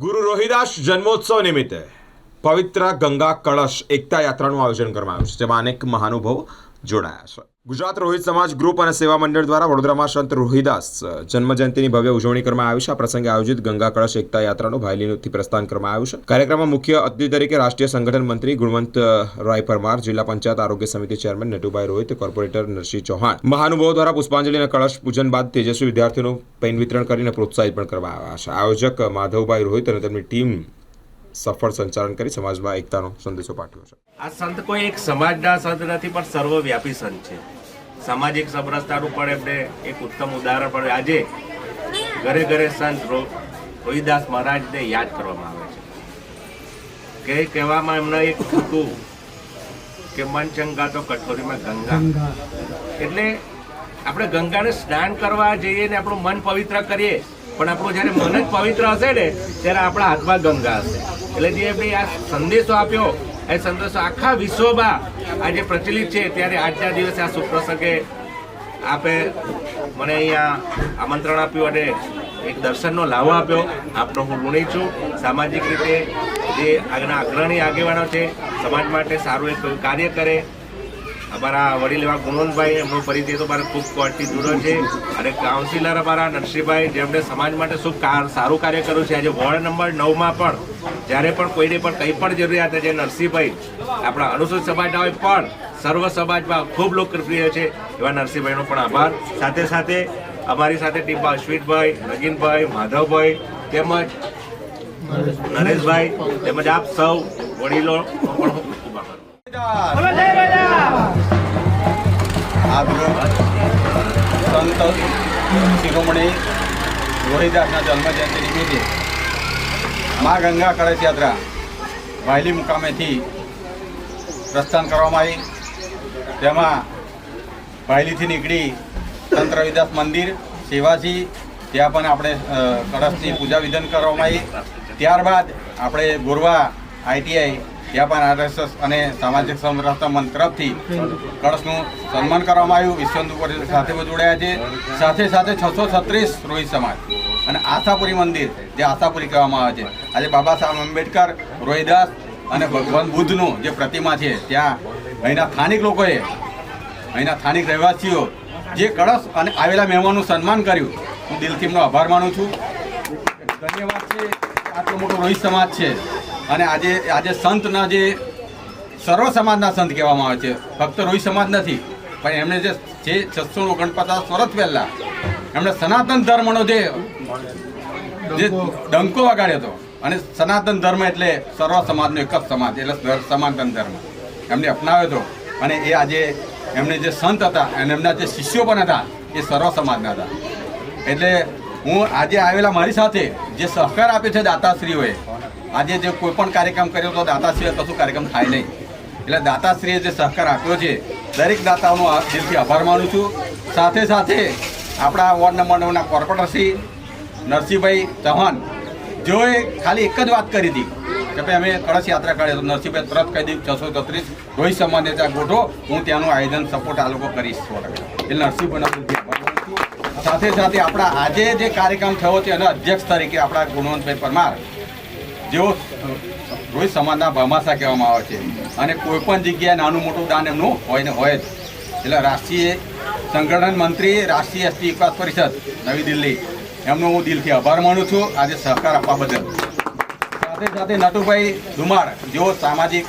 ગુરુ રોહિદાસ જન્મોત્સવ નિમિત્તે પવિત્ર ગંગા કળશ એકતા યાત્રાનું આયોજન કરવામાં આવ્યું છે, જેમાં અનેક મહાનુભાવો જોડાયા છે. ગુજરાત રોહિત સમાજ ગ્રુપ અને સેવા મંડળ દ્વારા વડોદરામાં સંત રોહિદાસ, જન્મજયંતિની ભવ્ય ઉજવણી કરવામાં આવી છે. આ પ્રસંગે આયોજિત ગંગા કળશ એકતા યાત્રાનું ભાયલીથી પ્રસ્થાન કરવામાં આવ્યું છે. કાર્યક્રમમાં મુખ્ય અતિથિ તરીકે રાષ્ટ્રીય સંગઠન મંત્રી ગુણવંત રાય પરમાર, જિલ્લા પંચાયત આરોગ્ય સમિતિ ચેરમેન નટુભાઈ રોહિત, કોર્પોરેટર નરસિંહ ચૌહાણ, મહાનુભાવો દ્વારા પુષ્પાંજલિ અને કળશ પૂજન બાદ તેજસ્વી વિદ્યાર્થીઓનું પેન વિતરણ કરીને પ્રોત્સાહિત પણ કરવામાં આવ્યા છે. આયોજક માધવભાઈ રોહિત અને તેમની ટીમ સફળ સંચાલન કરી સમાજમાં એકતાનો સંદેશો પાઠવ્યો છે. આ સંત કોઈ એક સમાજના સંત નથી, પણ સર્વવ્યાપી સંત છે. સામાજિક સમરસતાનું પણ એમને એક ઉત્તમ ઉદાહરણ પણ આજે ઘરે ઘરે સંત રોહિદાસ મહારાજને યાદ કરવામાં આવે છે. કે કહેવામાં એમને એક હતું કે મન ચંગા તો કઠોરીમાં ગંગા. એટલે આપણે ગંગાને સ્નાન કરવા જઈએ ને આપણું મન પવિત્ર કરીએ પણ આપણું જ્યારે મન જ પવિત્ર હશે ને ત્યારે આપણા હાથમાં ગંગા હશે. એટલે જે એમણે આ સંદેશો આપ્યો એ સંદેશો આખા વિશ્વમાં આજે પ્રચલિત છે. ત્યારે આજના દિવસે આ સુપ્રસંગે આપે મને અહીંયા આમંત્રણ આપ્યું અને એક દર્શનનો લાવો આપ્યો. આપનો હું ઋણી છું. સામાજિક રીતે જે આગના અગ્રણી આગેવાનો છે, સમાજ માટે સારું એક કાર્ય કરે. અમારા વડીલ એવા ગુણવંતભાઈ, એમનો પરિચય તો મારે ખૂબ કોર્ટથી જુદો છે. અને કાઉન્સિલર અમારા નરસિંહભાઈ જેમણે સમાજ માટે શું કાર- સારું કાર્ય કર્યું છે. આજે વોર્ડ નંબર નવમાં પણ, જ્યારે પણ કોઈને પણ કંઈ પણ જરૂરિયાત છે, નરસિંહભાઈ આપણા અનુસૂચિત સમાજના હોય, પણ સર્વ સમાજમાં ખૂબ લોકપ્રિય છે. એવા નરસિંહભાઈનો પણ આભાર. સાથે સાથે અમારી સાથે ટીમમાં અશ્વિનભાઈ, નગીનભાઈ, માધવભાઈ તેમજ નરેશભાઈ તેમજ આપ સૌ વડીલો પણ ખૂબ આભાર. આજરોજ સંત શિરોમણી રોહિદાસના જન્મજયંતિ નિમિત્તે મા ગંગા કળશ યાત્રા વાયલી મુકામેથી પ્રસ્થાન કરવામાં આવી. તેમાં વાયલીથી નીકળી સંત રવિદાસ મંદિર, સેવાજી, ત્યાં પણ આપણે કળશની પૂજા વિધાન કરવામાં આવી. ત્યારબાદ આપણે ગોરવા આઈટીઆઈ ત્યાં પણ આરએસએસ અને સામાજિક મંચ તરફથી કળશનું સન્માન કરવામાં આવ્યું. વિશ્વ સાથે જોડાયા છે. સાથે સાથે છસો છત્રીસ રોહિત સમાજ અને આશાપુરી મંદિર, જે આશાપુરી કહેવામાં આવે છે. આજે બાબા સાહેબ આંબેડકર, રોહિદાસ અને ભગવાન બુદ્ધનું જે પ્રતિમા છે, ત્યાં અહીંના સ્થાનિક લોકોએ, અહીંના સ્થાનિક રહેવાસીઓ જે કળશ અને આવેલા મહેમાનનું સન્માન કર્યું. હું દિલથી એમનો આભાર માનું છું. ધન્યવાદ છે. આટલો મોટો રોહિત સમાજ છે. અને આજે આજે સંતના જે સર્વ સમાજના સંત કહેવામાં આવે છે. ફક્ત રોહિત સમાજ નથી, પણ એમણે જે જે છસો ઓગણપચાસ વર્ષ પહેલાં, એમણે સનાતન ધર્મનો જે જે ડંકો વગાડ્યો હતો. અને સનાતન ધર્મ એટલે સર્વ સમાજનો એક જ સમાજ, એટલે સનાતન ધર્મ. એમને અપનાવ્યો હતો. અને એ આજે એમને જે સંત હતા અને એમના જે શિષ્યો પણ હતા, એ સર્વ સમાજના હતા. એટલે હું આજે આવેલા મારી સાથે જે સહકાર આપ્યો છે દાતાશ્રીઓએ આજે જે કોઈ પણ કાર્યક્રમ કર્યો તો દાતાશ્રીએ કશું કાર્યક્રમ થાય નહીં. એટલે દાતાશ્રીએ જે સહકાર આપ્યો છે, દરેક દાતાઓનો દિલથી આભાર માનું છું. સાથે સાથે આપણા વોર્ડ નંબર નવના કોર્પોરેટરશ્રી નરસિંહભાઈ ચૌહાણ જેઓએ ખાલી એક જ વાત કરી હતી કે ભાઈ અમે કળશ યાત્રા કરીએ તો નરસિંહભાઈ તરત કહી દીધું, છસો છત્રીસ રોહિત સમાજને ત્યાં ગોઠવો, હું ત્યાંનું આયોજન સપોર્ટ આ લોકો કરીશ સો એટલે નરસિંહભાઈના સાથે સાથે આપણા આજે જે કાર્યક્રમ થયો છે એના અધ્યક્ષ તરીકે આપણા ગુણવંતભાઈ પરમાર જેઓ રોહિત સમાજના ભમાસા કહેવામાં આવે છે. અને કોઈ પણ જગ્યાએ નાનું મોટું દાન એમનું હોય ને હોય જ. એટલે રાષ્ટ્રીય સંગઠન મંત્રી, રાષ્ટ્રીય એસટી વિકાસ પરિષદ, નવી દિલ્હી. એમનો હું દિલથી આભાર માનું છું. આજે સહકાર આપવા બદલ. સાથે સાથે નટુભાઈ ધુમાર, જેઓ સામાજિક,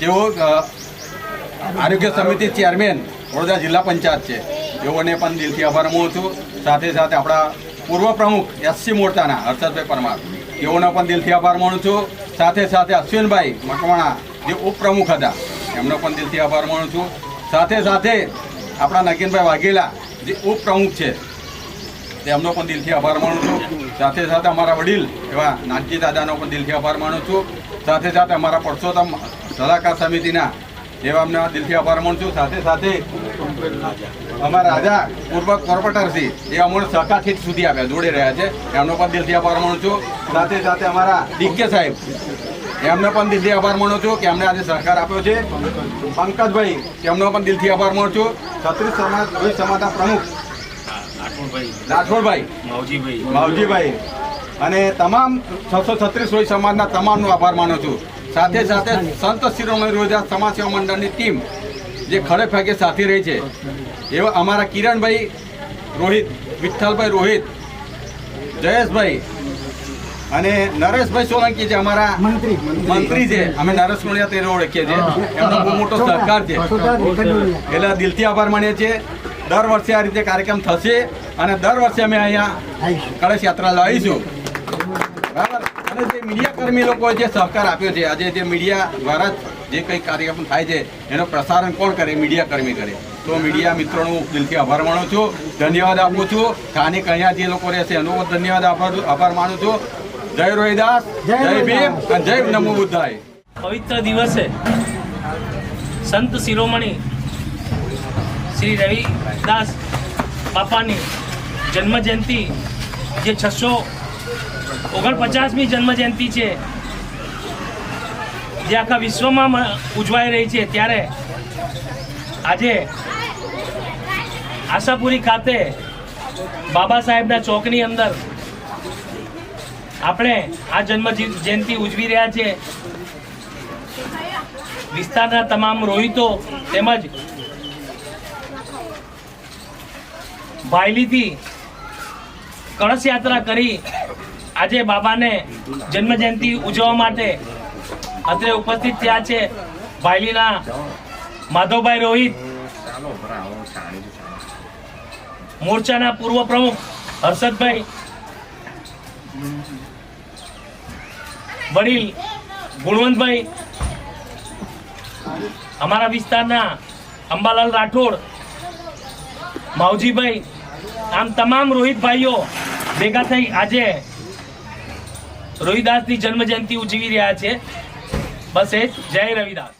જેઓ આરોગ્ય સમિતિ ચેરમેન, વડોદરા જિલ્લા પંચાયત છે. તેઓને પણ દિલથી આભાર માનું છું. સાથે સાથે આપણા પૂર્વ પ્રમુખ એસસી મોરચાના હર્ષદભાઈ પરમાર. તેઓનો પણ દિલથી આભાર માનું છું. સાથે સાથે અશ્વિનભાઈ મકવાણા, જે ઉપપ્રમુખ હતા, એમનો પણ દિલથી આભાર માનું છું. સાથે સાથે આપણા નગીનભાઈ વાઘેલા, જે ઉપપ્રમુખ છે, તેમનો પણ દિલથી આભાર માનું છું. સાથે સાથે અમારા વડીલ એવા નાનજી દાદાનો પણ દિલથી આભાર માનું છું. સાથે સાથે અમારા પરસોત્તમ સલાહકાર સમિતિના એવા અમને દિલથી આભાર માનું છું. સાથે સાથે અમારા રાજા પૂર્વ કોર્પોરેટર છે એ અમને સહકારથી સુધી આપ્યા જોડે રહ્યા છે. એમનો પણ દિલથી આભાર માનું છું. સાથે સાથે અમારા ડીકે સાહેબ એમને પણ દિલથી આભાર માનું છું કે એમને આજે સહકાર આપ્યો છે. પંકજભાઈ એમનો પણ દિલથી આભાર માનું છું. છત્રીસ સમાજ રોહિત સમાજના પ્રમુખ રાઠોડભાઈ. માવજીભાઈ. માવજીભાઈ. અને તમામ છસો છત્રીસ રોહિત સમાજના તમામનો આભાર માનું છું. સાથે સાથે સંત શિરોમણી રોજા સમાજ સેવા મંડળની ટીમ જે ખડે ભાગે સાથે રહી છે. એવા અમારા કિરણભાઈ રોહિત વિઠ્ઠલભાઈ રોહિત જયેશભાઈ અને નરેશભાઈ સોલંકી જે અમારા મંત્રી. મંત્રી છે. અમે નરેશ મોડિયા તેને ઓળખીએ છીએ. એમનો બહુ મોટો સહકાર છે. એટલે દિલથી આભાર માનીએ છીએ. દર વર્ષે આ રીતે કાર્યક્રમ થશે અને દર વર્ષે અમે અહીંયા કળશ યાત્રા લાવીશું બરાબર? અને જે મીડિયા કર્મી લોકોએ જે સહકાર આપ્યો છે આજે જે મીડિયા દ્વારા જે કંઈ કાર્યક્રમ થાય છે એનો પ્રસારણ કોણ કરે? મીડિયા કર્મી કરે. તો મીડિયા મિત્રોનો હું દિલથી આભાર માનું છું. ધન્યવાદ આપું છું. સ્થાનિક અહીંયા જે લોકો રહેશે એનો ધન્યવાદ આભાર આભાર માનું છું. જય રોહિદાસ જય ભીમ અને જય નમો બુદ્ધાય. પવિત્ર દિવસે સંત શિરોમણી શ્રી રવિદાસ બાપાની જન્મ જયંતિ જે છસો ઓગણપચાસમી જન્મ જયંતિ છે. જે આખા વિશ્વમાં ઉજવાઈ રહી છે ત્યારે આજે આશાપુરી ખાતે બાબા સાહેબના ચોકની અંદર આપણે આ જન્મ જય- જયંતિ ઉજવી રહ્યા છે. વિસ્તારના તમામ રોહિતો તેમજ ભાયલીથી કળશ યાત્રા કરી આજે બાબાને જન્મ જયંતિ ઉજવવા માટે અત્રે ઉપસ્થિત થયા છે ભાઈલીના માધવભાઈ રોહિત, મોરચાના પૂર્વ પ્રમુખ હર્ષદભાઈ, વડીલ ગુણવંતભાઈ, અમારા વિસ્તારના અંબાલાલ રાઠોડ, માવજીભાઈ, આમ તમામ રોહિત ભાઈઓ ભેગા થઈ આજે રોહિદાસની જન્મ જયંતિ ઉજવી રહ્યા છે. બસ એ જય રવિદાસ.